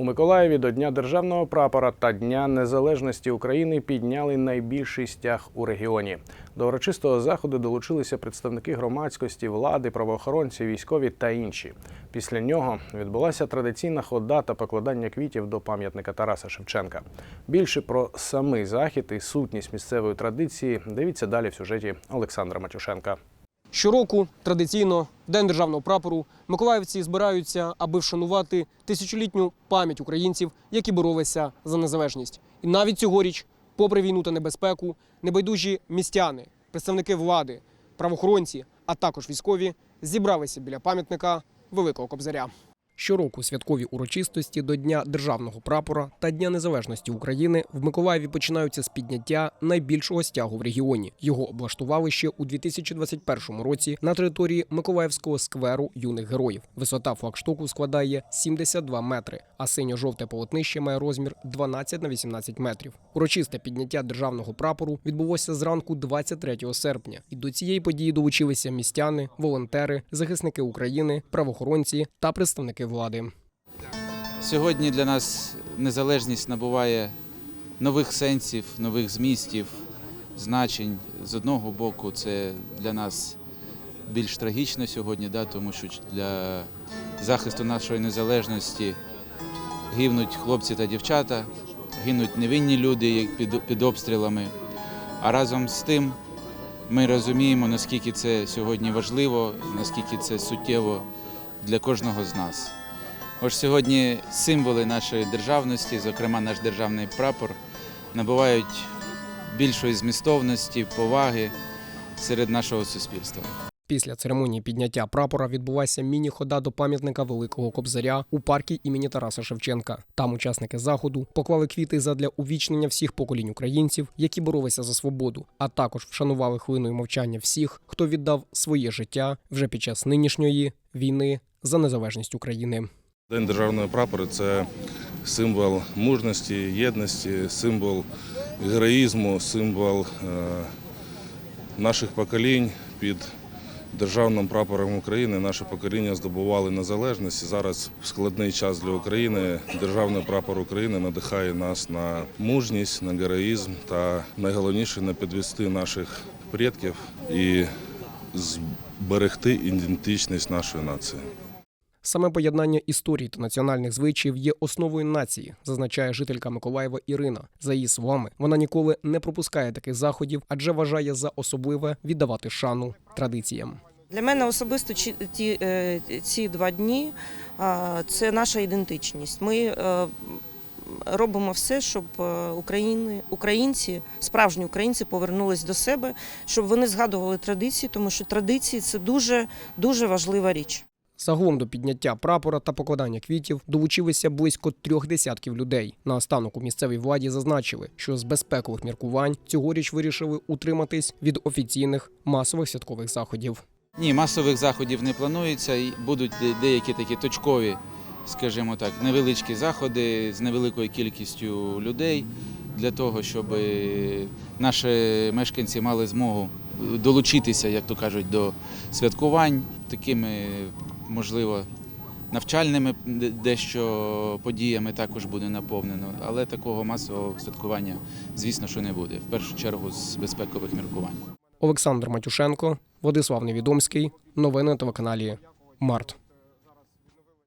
У Миколаєві до Дня державного прапора та Дня Незалежності України підняли найбільший стяг у регіоні. До урочистого заходу долучилися представники громадськості, влади, правоохоронці, військові та інші. Після нього відбулася традиційна хода та покладання квітів до пам'ятника Тараса Шевченка. Більше про самий захід і сутність місцевої традиції дивіться далі в сюжеті Олександра Матюшенка. Щороку традиційно День державного прапору миколаївці збираються, аби вшанувати тисячолітню пам'ять українців, які боролися за незалежність. І навіть цьогоріч, попри війну та небезпеку, небайдужі містяни, представники влади, правоохоронці, а також військові зібралися біля пам'ятника Великого Кобзаря. Щороку святкові урочистості до Дня державного прапора та Дня Незалежності України в Миколаєві починаються з підняття найбільшого стягу в регіоні. Його облаштували ще у 2021 році на території Миколаївського скверу юних героїв. Висота флагштоку складає 72 метри, а синьо-жовте полотнище має розмір 12 на 18 метрів. Урочисте підняття державного прапору відбулося зранку 23 серпня, і до цієї події долучилися містяни, волонтери, захисники України, правоохоронці та представники влади. Сьогодні для нас незалежність набуває нових сенсів, нових змістів, значень. З одного боку, це для нас більш трагічно сьогодні, да, тому що для захисту нашої незалежності гинуть хлопці та дівчата, гинуть невинні люди під, під обстрілами. А разом з тим ми розуміємо, наскільки це сьогодні важливо, наскільки це суттєво для кожного з нас. Ось сьогодні символи нашої державності, зокрема наш державний прапор, набувають більшої змістовності, поваги серед нашого суспільства. Після церемонії підняття прапора відбулася міні-хода до пам'ятника Великого Кобзаря у парку імені Тараса Шевченка. Там учасники заходу поклали квіти задля увічнення всіх поколінь українців, які боролися за свободу, а також вшанували хвилиною мовчання всіх, хто віддав своє життя вже під час нинішньої війни за незалежність України. День державного прапора це символ мужності, єдності, символ героїзму, символ е, наших поколінь під державним прапором України. Наше покоління здобували незалежність. Зараз складний час для України державний прапор України надихає нас на мужність, на героїзм та найголовніше на підвести наших предків і зберегти ідентичність нашої нації. Саме поєднання історії та національних звичаїв є основою нації, зазначає жителька Миколаєва Ірина. За її словами, вона ніколи не пропускає таких заходів, адже вважає за особливе віддавати шану традиціям. Для мене особисто ці, е, ці два дні це наша ідентичність. Ми е, робимо все, щоб е, України, українці, справжні українці повернулись до себе, щоб вони згадували традиції, тому що традиції це дуже дуже важлива річ. Загалом до підняття прапора та покладання квітів долучилися близько трьох десятків людей. Наостанок у місцевій владі зазначили, що з безпекових міркувань цьогоріч вирішили утриматись від офіційних масових святкових заходів. Ні, масових заходів не планується. і Будуть деякі такі точкові, скажімо так, невеличкі заходи з невеликою кількістю людей для того, щоб наші мешканці мали змогу долучитися, як то кажуть, до святкувань такими, можливо, навчальними дещо подіями також буде наповнено, але такого масового святкування, звісно, що не буде. В першу чергу з безпекових міркувань. Олександр Матюшенко, Владислав Невідомський. Новини на телеканалі Март.